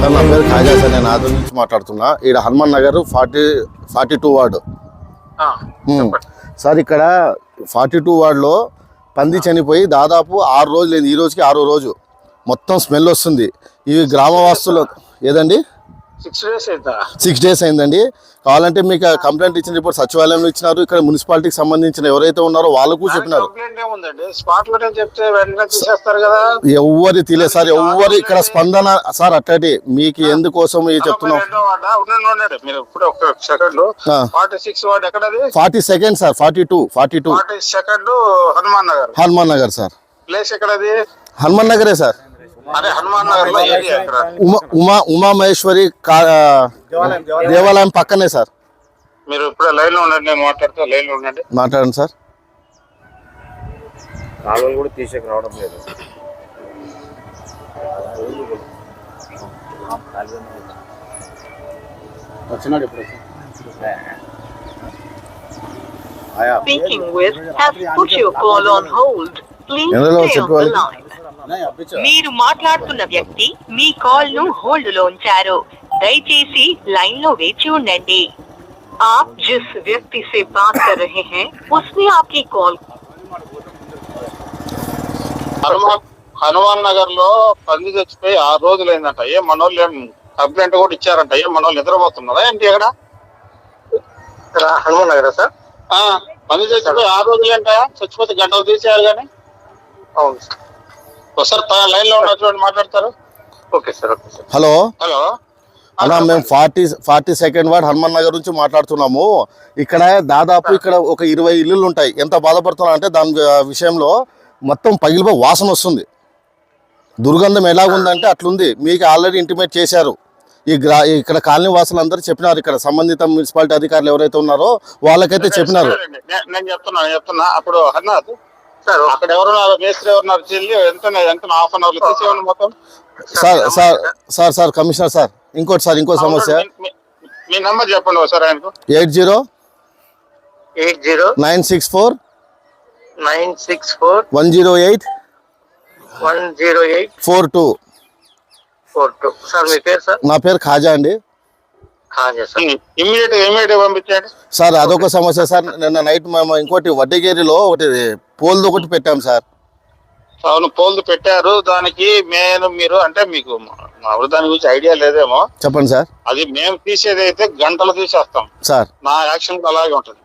Sir నా పేరు Khaja sir నేను ఆదర్ నుంచి మాట్లాడుతున్నా. ఈడ Hanuman Nagar forty forty two ward. Sir ఇక్కడ ఫార్టీ టూ వార్డులో పంది చనిపోయి దాదాపు ఆరు రోజులు ఈ రోజుకి ఆరో రోజు. మొత్తం స్మెల్ వస్తుంది. ఇవి గ్రామవాసులు ఏదండి? సిక్స్ డేస్ అయిందండి. కావాలంటే మీకు కంప్లైంట్ ఇచ్చిన రిపోర్ట్ సచివాలయంలో ఇచ్చినారు. ఇక్కడ మున్సిపాలిటీకి సంబంధించిన ఎవరైతే ఉన్నారో వాళ్ళకు చెప్పినారు. ఎవ్వరి తెలియదు సార్. ఎవ్వరు ఇక్కడ స్పందన సార్ అట్టటి మీకు ఎందుకోసం చెప్తున్నాం. Forty second sir. Forty two forty two. Hanuman Nagar. Hanuman Nagar sir. Place ఎక్కడది? హనుమాన్ నగరే సార్. ఉమా ఉమా ఉమా మహేశ్వరి కా- దేవాలయం పక్కనే సార్. మీరు ఇప్పుడు లైన్లో ఉండండి నేను మాట్లాడితే లైన్లో ఉండండి. మాట్లాడండి సార్. కాలువలు కూడా తీసేకి రావడం లేదు. వచ్చినాడు ఇప్పుడు. Speaking with has put your call on hold. Please ఎందులో stay on the చెప్పాలి? line. మీరు మాట్లాడుతున్న వ్యక్తి మీ కాల్ ను హోల్డ్ లో ఉంచారు దయచేసి లైన్ లో వేచి ఉండండి आप जिस व्यक्ति से बात कर रहे हैं उसने आपकी कॉल హనుమాన్ హనుమాన్ నగర్ లో పంది చచ్చిపోయి ఆరు రోజులు అయిందంట ఏ మనోళ్ళు ఏం కంప్లైంట్ కూడా ఇచ్చారంట ఏ మనోళ్ళు నిద్రపోతున్నారా ఏంటి ఇక్కడ హనుమాన్ నగర్ సార్ పంది చచ్చిపోయి ఆరు రోజులు ఏంట చచ్చిపోతే గంటలు తీసేయాలి కానీ అవును సార్ ఒకసారి లైన్లో ఉన్న చూడండి మాట్లాడతారు. Okay sir okay sir. Hello? Hello. అలా మేము forty forty second ward Hanuman Nagar నుంచి మాట్లాడుతున్నాము. ఇక్కడ దాదాపు ఇక్కడ ఒక ఇరవై ఇల్లులు ఉంటాయి. ఎంత బాధపడుతున్నా అంటే దాని విషయంలో మొత్తం పగిలిపోయి వాసన వస్తుంది. దుర్గంధం ఎలాగుందంటే అట్లుంది. మీకు ఆల్రెడీ ఇంటిమేట్ చేశారు. ఈ గ్రా ఇక్కడ కాలనీ వాసులు అందరూ చెప్పినారు ఇక్కడ. సంబంధిత మున్సిపాలిటీ అధికారులు ఎవరైతే ఉన్నారో వాళ్ళకైతే చెప్పినారు. నేను చెప్తున్నా నేను చెప్తున్నా. అప్పుడు సార్ అక్కడ ఎవరున్నారు మేస్త్రి ఎవరున్నారు చెల్లి ఎంత ఎంత హాఫ్ అన్ అవర్లో మొత్తం? Sir sir sir sir commissioner sir ఇంకోటి సార్ ఇంకో సమస్య. మీ- నంబర్ చెప్పండి ఒకసారి ఆయనకు. Eight zero eight zero nine six four nine six four one zero eight one zero eight four two. Four two. Sir మీ పేరు సార్? నా పేరు ఖాజా అండి. ఇమ్మీడియట్ ఇమ్మీడియట్ పంపించండి. సార్ అదొక సమస్య సార్. నిన్న నైట్ మేము ఇంకోటి వడ్డీగేరిలో ఒకటి పోల్ది ఒకటి పెట్టాం సార్. అవును పోల్దు పెట్టారు. దానికి నేను మీరు అంటే మీకు మామూలు దాని గురించి ఐడియా లేదేమో. చెప్పండి సార్. అది మేము తీసేది అయితే గంటలు తీసేస్తాం. సార్. నా యాక్షన్ అలాగే ఉంటుంది.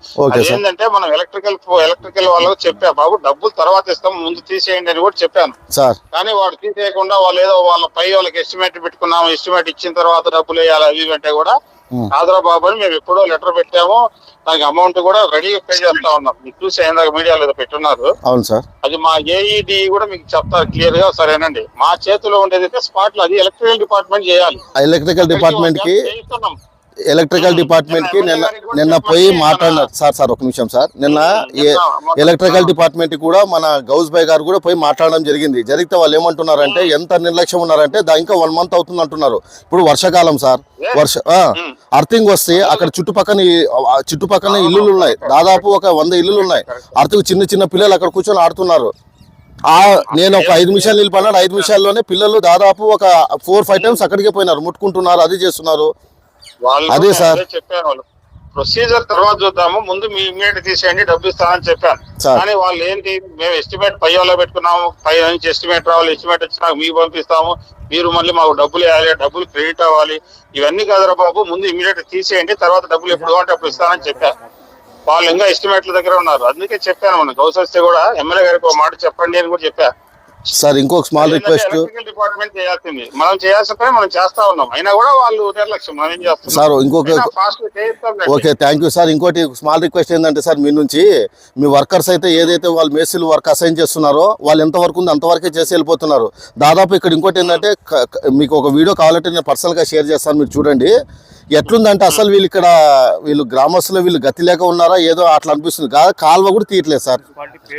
ఏంటంటే మనం ఎలక్ట్రికల్ ఎలక్ట్రికల్ వాళ్ళకు చెప్పా. బాబు డబ్బులు తర్వాత ఇస్తాం. ముందు తీసేయండి అని కూడా చెప్పాను. సార్. కానీ వాడు తీసేయకుండా వాళ్ళు ఏదో వాళ్ళ పై వాళ్ళకి ఎస్టిమేట్ పెట్టుకున్నాము. ఎస్టిమేట్ ఇచ్చిన తర్వాత డబ్బులు వేయాలి అవి అంటే కూడా ఉం. ఆదరా బాబు అని మేము ఎప్పుడో లెటర్ పెట్టాము. దానికి అమౌంట్ కూడా రెడీగా పే చేస్తా ఉన్నాం. మీకు చూసి మీడియాలో ఏదో పెట్టున్నారు. అవును సార్. అది మా ఏఈడి కూడా మీకు చెప్తారు క్లియర్గా సరేనండి. మా చేతిలో ఉండేది అయితే స్పాట్లో అది ఎలక్ట్రికల్ డిపార్ట్మెంట్ చేయాలి. ఎలక్ట్రికల్ డిపార్ట్మెంట్కి. ఎలక్ట్రికల్ డిపార్ట్మెంట్కి నిన్న నిన్న పోయి మాట్లాడినారు. సార్ సార్ ఒక నిమిషం సార్. నిన్న ఏ- ఎలక్ట్రికల్ డిపార్ట్మెంట్ కూడా మన గౌస్ బాయ్ గారు కూడా పోయి మాట్లాడడం జరిగింది. జరిగితే వాళ్ళు ఏమంటున్నారంటే ఎంత నిర్లక్ష్యం ఉన్నారంటే దా ఇంకా వన్ మంత్ అవుతుంది అంటున్నారు. ఇప్పుడు వర్షాకాలం సార్. వర్ష అర్థింగ్ వస్తే అక్కడ ఆ చుట్టుపక్కల ఇల్లులు ఉన్నాయి. దాదాపు ఒక వంద ఇల్లులు ఉన్నాయి. అర్థింగ్ చిన్న చిన్న పిల్లలు అక్కడ కూర్చొని ఆడుతున్నారు. ఆ నేను ఒక ఐదు నిమిషాలు నిలిపన్నాడు ఐదు నిమిషాల్లోనే పిల్లలు దాదాపు ఒక ఫోర్ ఫైవ్ టైమ్స్ అక్కడికే పోయినారు. ముట్టుకుంటున్నారు అది చేస్తున్నారు. అదే సార్. చెప్పాను వాళ్ళు ప్రొసీజర్ తర్వాత చూద్దాము. ముందు మీ ఇమ్మీడియట్ తీసేయండి డబ్బు ఇస్తానని చెప్పాను. కానీ వాళ్ళు ఏంటి మేము ఎస్టిమేట్ పై వాళ్ళ పెట్టుకున్నాము. పై నుంచి ఎస్టిమేట్ రావాలి ఎస్టిమేట్ వచ్చినాక మీకు పంపిస్తాము. మీరు మళ్ళీ మాకు డబ్బులు వేయాలి డబ్బులు క్రెడిట్ అవ్వాలి. ఇవన్నీ కాదురా బాబు. ముందు ఇమ్మీడియట్ తీసేయండి తర్వాత డబ్బులు ఎప్పుడు అంటే అప్పుడు ఇస్తానని చెప్పాను. వాళ్ళు ఇంకా ఎస్టిమేట్ల దగ్గర ఉన్నారు. అందుకే చెప్పాను మనం గౌసస్తే కూడా ఎమ్మెల్యే గారికి ఒక మాట చెప్పండి అని కూడా చెప్పా. సార్ ఇంకొక స్మాల్ రిక్వెస్ట్ డిపార్ట్మెంట్ చేయాల్సింది. మనం చేయాల్సిన పని మనం చేస్తా ఉన్నాం. అయినా కూడా వాళ్ళు నిర్లక్ష్యం. మనం ఏం చేస్తున్నాం? సార్ ఇంకొక ఓకే థ్యాంక్ యూ సార్. ఇంకోటి స్మాల్ రిక్వెస్ట్ ఏంటంటే సార్ మీ నుంచి మీ వర్కర్స్ అయితే ఏదైతే వాళ్ళు మేస్త్రీలు వర్క్ అసైన్ చేస్తున్నారో వాళ్ళు ఎంత వరకు ఉందో అంతవరకే చేసి వెళ్ళిపోతున్నారు. దాదాపు ఇక్కడ ఇంకోటి ఏంటంటే మీకు ఒక వీడియో కావాలంటే నేను పర్సనల్గా షేర్ చేస్తాను మీరు చూడండి. ఎట్లుందంటే అసలు వీళ్ళు ఇక్కడ వీళ్ళు గ్రామస్తులు వీళ్ళు గతి లేక ఉన్నారా ఏదో అట్లా అనిపిస్తుంది. కా- కాలువ కూడా తీయట్లేదు సార్.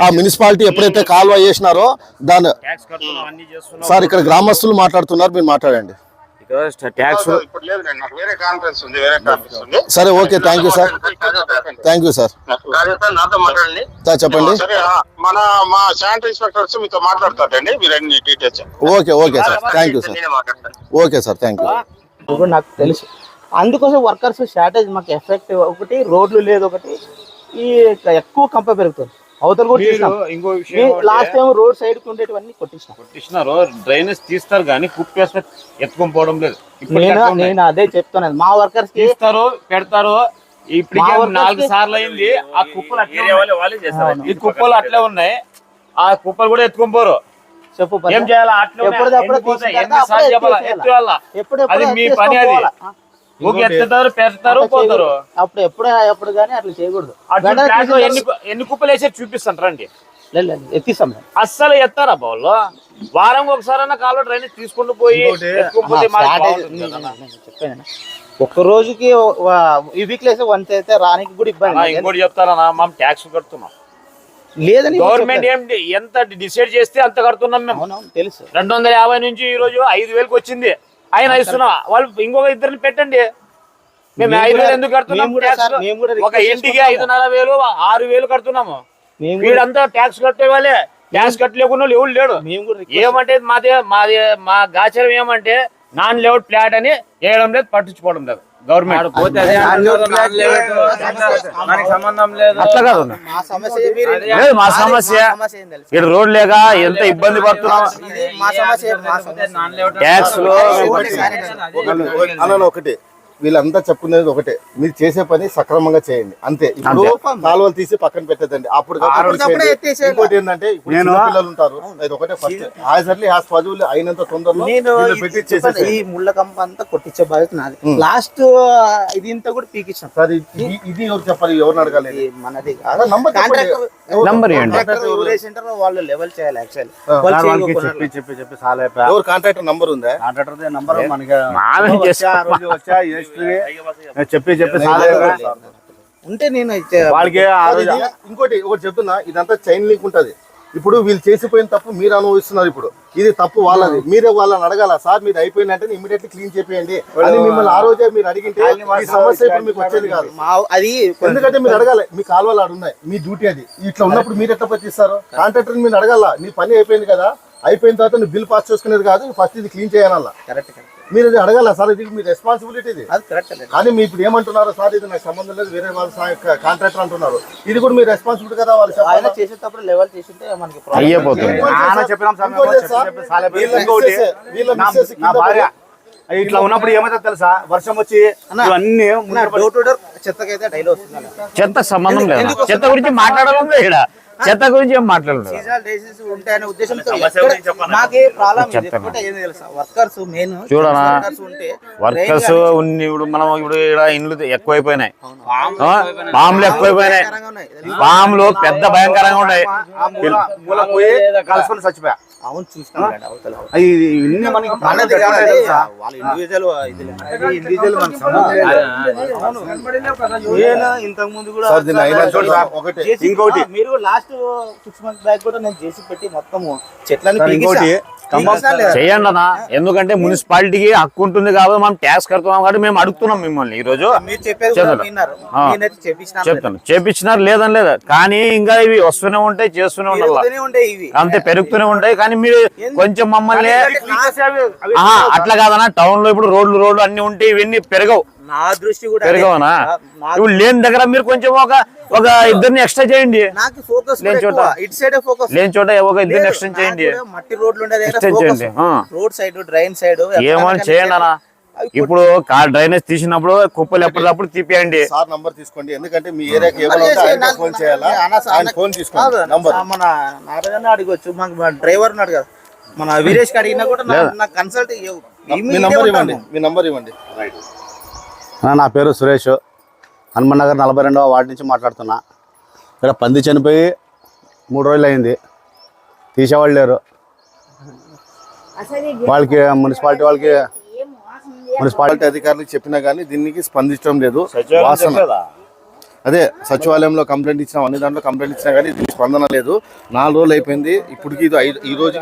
ఆ మున్సిపాలిటీ ఎప్పుడైతే కాలువ చేసినారో దాని సార్ ఇక్కడ గ్రామస్తులు మాట్లాడుతున్నారు మీరు మాట్లాడండి. ఇక ట్యాక్స్ ఇప్పుడు లేదు నాకు వేరే కాన్ఫరెన్స్ ఉంది వేరే కాన్ఫరెన్స్ ఉంది. సరే okay thank you sir thank you sir చెప్పండి మన మా శానిటరీ ఇన్స్పెక్టర్స్ మీతో మాట్లాడతారండి మీరు అన్ని details okay okay sir thank you sir okay sir thank you నాకు తెలుసు. అందుకోసం వర్కర్స్ షార్టేజ్ మాకు ఎఫెక్ట్ ఒకటి రోడ్లు లేదు ఒకటి. ఈ ఎక్కువ కంప పెరుగుతుంది. అవతల లాస్ట్ టైం రోడ్ సైడ్ ఉండేటివన్నీ కొట్టించినాం. కొట్టిస్తున్నారు డ్రైనేజ్ తీస్తారు కానీ కుప్పేస్తే ఎత్తుకొని పోవడం లేదు. ఇప్పటికీ నేను. నేను అదే చెప్తున్నాను. మా వర్కర్స్ తీస్తారు పెడతారు workers నాలుగు సార్లు అయింది. ఆ కుప్పలు అట్లే ఉన్నాయి. ఈ కుప్పలు అట్లే ఉన్నాయి. ఆ కుప్పలు కూడా ఎత్తుకొని పోరు. చెప్పు. ఏం చేయాలా? అట్లా అది మీ పని అది. ఎత్తుతారు పెడతారు పోతారు. అప్పుడు ఎప్పుడు ఎప్పుడు కానీ అట్లా చేయకూడదు. లో ఎన్ని కుప్పలు వేసేది చూపిస్తాను రండి. లేదు, లేదు, ఎత్తిస్తాం. అస్సలు ఎత్తారా బావుల్లో వారం ఒకసారైనా కాలో డ్రైనేజ్ తీసుకుంటూ పోయి ఒక్క రోజుకి ఈ వీక్ లేస్తే వన్ అయితే రానికి కూడా ఇబ్బంది ఇంకోటి చెప్తారా మనం ట్యాక్స్ కడుతున్నాం. లేదని గవర్నమెంట్ ఏం ఎంత డిసైడ్ చేస్తే అంత కడుతున్నాం మేము. తెలుసు. రెండు వందల యాభై నుంచి ఈ రోజు ఐదు వేలకు వచ్చింది. ఆయన ఇస్తున్నాం వాళ్ళు ఇంకొక ఇద్దరిని పెట్టండి. మేము ఐదు వేలు ఎందుకు కడుతున్నాం? మేము కూడా tax సార్, లో? మేము కూడా ఒక ఇంటికి. ఐదున్నర వేలు ఆరు వేలు కడుతున్నాము. వీడంతా ట్యాక్స్ కట్టే వాళ్ళే. ట్యాక్స్ కట్టలేకుండా వాళ్ళు ఎవరు లేడు ఏమంటే మాది మాది మా గాచరం ఏమంటే నాన్ లేఅవుట్ ఫ్లాట్ అని వేయడం లేదు పట్టించుకోవడం లేదు. గవర్నమెంట్. మనకి సంబంధం లేదు. అట్లా కాదు మా సమస్య లేదు, మా? ఇక్కడ రోడ్ లేక ఎంత ఇబ్బంది పడుతున్నాం ట్యాక్స్లో ఒకటి. వీళ్ళంతా చెప్పుకునేది ఒకటే. మీరు చేసే పని సక్రమంగా చేయండి. అంతే. ఇప్పుడు కాలువలు తీసి పక్కన పెట్టదండి అప్పుడు. ఇంకోటి ఏంటంటే ఇప్పుడు పిల్లలు ఉంటారు. అది ఒకటే ఫస్ట్ హాజర్లీ హాస్ పదువులు అయినంత తొందరలో. ఈ ముళ్ళ కంప అంతా కొట్టించే బాధ్యత నాది. లాస్ట్ ఇది ఇంత కూడా పీకిచ్చాం. సార్ ఇది ఎవరు చెప్పాలి? ఎవరిని అడగాలి? ఇది మనది నంబర్ ఎవరు- ఎవరు? వాళ్ళు లెవెల్ చేయాలి యాక్చువల్లీ చెప్పి చెప్పి చెప్పి చాలా అయిపోయా. ఎవరు కాంట్రాక్టర్ నంబర్ ఉందా? కాంట్రాక్టర్ నంబర్ మనకి వచ్చా, ఎస్ట్రీ చెప్పి చెప్పి. ఉంటే నేను వాళ్ళకి ఇంకోటి ఒకటి చెప్తున్నా ఇదంతా చైన్ లింక్ ఉంటది. ఇప్పుడు వీళ్ళు చేసిపోయిన తప్పు మీరు అనుభవిస్తున్నారు ఇప్పుడు. ఇది తప్పు వాళ్ళది. మీరే వాళ్ళని అడగాల? సార్ మీరు అయిపోయినట్టే ఇమీడియట్లీ క్లీన్ చేపియండి. అని మిమ్మల్ని ఆ రోజే మీరు అడిగింటే ఈ సమస్య ఇప్పుడు మీకు వచ్చేది కాదు. అది ఎందుకంటే మీరు అడగాలి మీ కాలువలు ఆడు ఉన్నాయి మీ డ్యూటీ అది. ఇట్లా ఉన్నప్పుడు మీరు ఎట్లా పట్టిస్తారు కాంట్రాక్టర్ మీరు అడగాల? నీ పని అయిపోయింది కదా. అయిపోయిన తర్వాత నువ్వు బిల్ పాస్ చేసుకునేది కాదు ఫస్ట్ ఇది క్లీన్ కరెక్ట్ కరెక్ట్ మీరు ఇది అడగాల? సార్ ఇది మీ రెస్పాన్సిబిలిటీ ఇది. అది కరెక్ట్ కానీ మీ ఇప్పుడు ఏమంటున్నారు సార్ ఇది నాకు సంబంధం లేదు వేరే వాళ్ళ కాంట్రాక్టర్ అంటున్నారు. ఇది కూడా మీ రెస్పాన్సిబిలిటీ కదా వాళ్ళు ఆయన. చేసేటప్పుడు లెవెల్ చేసింటే మనకి ఇట్లా ఉన్నప్పుడు ఏమైతే తెలుసా? వర్షం వచ్చి అన్న, చెత్తకైతే డైలీ వస్తుంది. చెత్త సంబంధం లేదు? చెత్త గురించి మాట్లాడడం ఇక్కడ. చెత్త గురించి ఏం మాట్లాడలేదు చూడనా? వర్కర్స్ ఉంటే వర్కర్స్ ఉన్ని ఇప్పుడు మనం ఇప్పుడు ఇక్కడ ఇండ్లు ఎక్కువైపోయినాయి? పాములు ఎక్కువైపోయినాయి. పాములు పెద్ద భయంకరంగా ఉన్నాయి చచ్చిపోయా. అవును చూసినాం అవతల ఇన్ని మనకి మనది తెలుసా? వాళ్ళ ఇండివిజువల్ ఇండివిజువల్ మనకి సంబంధం ఇంతకు ముందు కూడా ఒకటి ఇంకోటి. మీరు లాస్ట్ సిక్స్ మంత్స్ బ్యాక్ కూడా నేను చేసి పెట్టి మొత్తము చెట్లను ఇంకోటి, అన్న ఎందుకంటే మున్సిపాలిటీకి హక్కు ఉంటుంది కాబట్టి మనం ట్యాక్స్ కడుతున్నాం కాబట్టి మేము అడుగుతున్నాం మిమ్మల్ని ఈ రోజు మీరు చెప్పేది కూడా చెప్తాను. చేపించినారు లేదని లేదు. కానీ ఇంకా ఇవి వస్తూనే ఉంటాయి చేస్తూనే ఉండాలి. అంతే పెరుగుతూనే ఉంటాయి. కానీ మీరు కొంచెం మమ్మల్ని అట్లా కాదన్నా. టౌన్లో ఇప్పుడు రోడ్లు రోడ్లు అన్ని ఉంటాయి ఇవన్నీ పెరగవు. నా దృష్టి కూడా. పెరగవనా? లేని దగ్గర మీరు కొంచెం ఒక ఒక ఇద్దరిని ఎక్స్ట్రా చేయండి. నాకు ఫోకస్ లేని చోట. ఇటు సైడ్ ఫోకస్ లేని చోట ఒక ఇద్దరిని చేయండి. మట్టి రోడ్లు ఉండే దగ్గర Extend focus. చేయండి, ఆ. రోడ్ సైడ్ డ్రైన్ సైడ్ ఏమని చేయండి అన్న? ఇప్పుడు కార్ డ్రైనేజ్ తీసినప్పుడు కుప్పలు ఎప్పటికప్పుడు తీపియండి. సార్ నంబర్ తీసుకోండి. ఎందుకంటే మీ ఏరియాకి ఫోన్ చేయాలా? ఫోన్ తీసుకోండి. నంబర్ మన నారాయణ అడగొచ్చు. మనకు డ్రైవర్ ఉన్నాడు కదా. మన వీరేష్కి అడిగినా కూడా నాకు కన్సల్ట్ మీ నంబర్ ఇవ్వండి. మీ నంబర్ ఇవ్వండి. అన్న, నా పేరు సురేష్. హనుమన్ నగర్ నలభై రెండవ వార్డు నుంచి మాట్లాడుతున్నా. ఇక్కడ పంది చనిపోయి మూడు రోజులు అయింది తీసేవాళ్ళు లేరు. వాళ్ళకి మున్సిపాలిటీ వాళ్ళకి మున్సిపాలిటీ అధికారులకు చెప్పినా కానీ దీనికి స్పందించడం లేదు. వాసన. అదే సచివాలయంలో కంప్లైంట్ ఇచ్చినా అన్ని దాంట్లో కంప్లైంట్ ఇచ్చినా కానీ దీనికి స్పందన లేదు. నాలుగు రోజులు అయిపోయింది. ఇప్పటికి ఇది ఐదు ఈ రోజు